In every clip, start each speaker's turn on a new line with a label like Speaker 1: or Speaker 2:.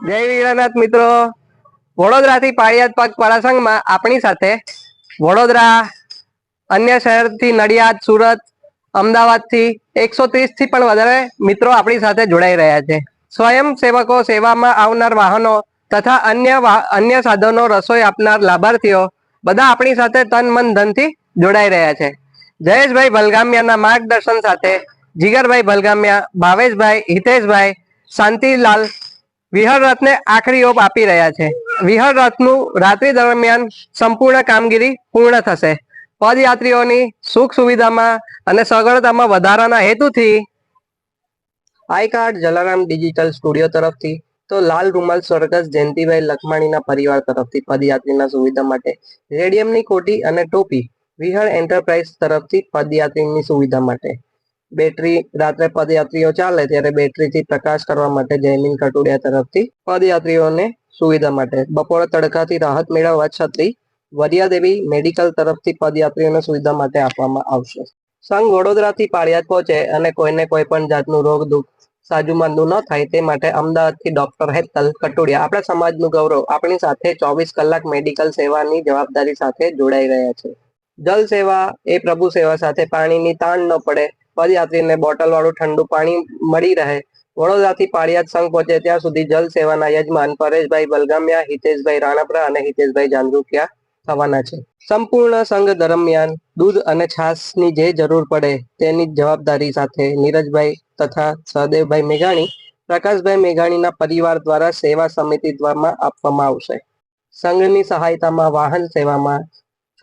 Speaker 1: જય વીરાનાથ મિત્રો. વડોદરાથી પાળિયાદ પાક પ્રસંગમાં આપણી સાથે વડોદરા, અન્ય શહેરથી નડિયાદ, સુરત, અમદાવાદથી એકસો ત્રીસથી પણ વધારે મિત્રો આપણી સાથે જોડાઈ રહ્યા છે. સ્વયં સેવકો સેવામાં આવનાર વાહનો તથા અન્ય અન્ય સાધનો, રસોઈ આપનાર લાભાર્થીઓ બધા આપણી સાથે તન, મન, ધનથી જોડાઈ રહ્યા છે. જયેશભાઈ ભલગામિયાના માર્ગદર્શન સાથે જીગરભાઈ ભલગામિયા, ભાવેશભાઈ, હિતેશભાઈ, શાંતિલાલ વિહર રથને આખરી ઓપ આપી રહ્યા છે. વિહર રથનું રાત્રિ દરમિયાન સંપૂર્ણ કામગીરી પૂર્ણ થશે. પદયાત્રીઓની સુખ સુવિધામાં અને સગવડતામાં વધારાના હેતુથી I card Jalaram digital studio તરફથી તો લાલ રૂમાલ સ્વર્ગસ જયંતિભાઈ લખમાણીના પરિવાર તરફથી પદયાત્રીના સુવિધા માટે રેડિયમની કોટી અને ટોપી વિહળ એન્ટરપ્રાઇઝ તરફથી પદયાત્રીની સુવિધા માટે. બેટરી રાત્રે પદયાત્રીઓ ચાલે ત્યારે બેટરીથી પ્રકાશ કરવા માટે જયમીન કટોડિયા તરફથી પદયાત્રીઓને સુવિધા માટે બપોરે તડકાથી રાહત મેળવવા છતી વરિયાદેવી મેડિકલ તરફથી પદયાત્રીઓને સુવિધા માટે આપવામાં આવશે. સંઘ વડોદરાથી પાળિયાદ પહોંચે અને કોઈને કોઈ પણ જાતનું રોગ દુઃખ સાજુમાંદું ન થાય તે માટે અમદાવાદથી ડોક્ટર હેતલ કટુડિયા આપણા સમાજનું ગૌરવ આપણી સાથે ચોવીસ કલાક મેડિકલ સેવાની જવાબદારી સાથે જોડાઈ રહ્યા છે. જલ સેવા એ પ્રભુ સેવા સાથે પાણીની તાણ ન પડે પદયાત્રીને બોટલ વાળું ઠંડુ પાણી મળી રહે. વડોદરાથી પાળિયાદ સંઘ પહોંચે ત્યાં સુધી જલ સેવાના યજમાન પરેશભાઈ બલગામિયા, હિતેશભાઈ રાણાપરા અને હિતેશભાઈ જાંજુકિયા થવાના છે. સંપૂર્ણ સંઘ દરમિયાન દૂધ અને છાસની જે જરૂર પડે તેની જવાબદારી સાથે નીરજભાઈ તથા સહદેવભાઈ મેઘાણી, પ્રકાશભાઈ મેઘાણીના પરિવાર દ્વારા સેવા સમિતિ દ્વારા આપવામાં આવશે. સંઘની સહાયતામાં વાહન સેવામાં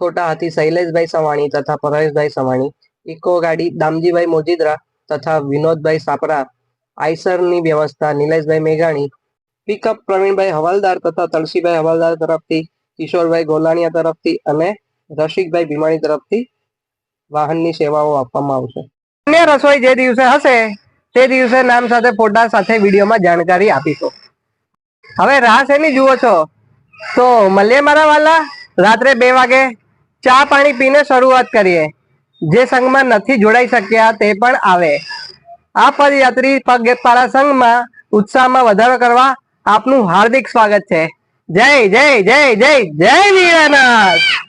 Speaker 1: છોટા હાથી શૈલેષભાઈ સવાણી તથા પરેશભાઈ સવાણી ઇકો ગાડી દામજીભાઈ મોજીદ્રા તથા વિનોદભાઈ સાપરા, આઈસરની વ્યવસ્થા, નિલેશભાઈ મેઘાણી પિકઅપ પ્રવીણભાઈ હવાલદાર તથા તળસીભાઈ હવાલદાર તરફથી, કિશોરભાઈ ગોલાણીયા તરફથી અને રસિકભાઈ ભીમાણી તરફથી વાહનની સેવાઓ આપવામાં આવશે. અન્ય રસોઈ જે દિવસે હશે, તે દિવસે નામ સાથે ફોટા સાથે વિડીયોમાં જાણકારી આપીશું. હવે રાહ શેની જુઓ છો? તો મળીએ મારા વાલા રાત્રે બે વાગે ચા પાણી પીને શરૂઆત કરીએ. જે સંઘમાં નથી જોડાઈ શક્યા તે પણ આવે આ પદયાત્રી પગપાળા સંઘમાં ઉત્સાહમાં વધારો કરવા આપનું હાર્દિક સ્વાગત છે જય જય જય જય જય વીરનાથ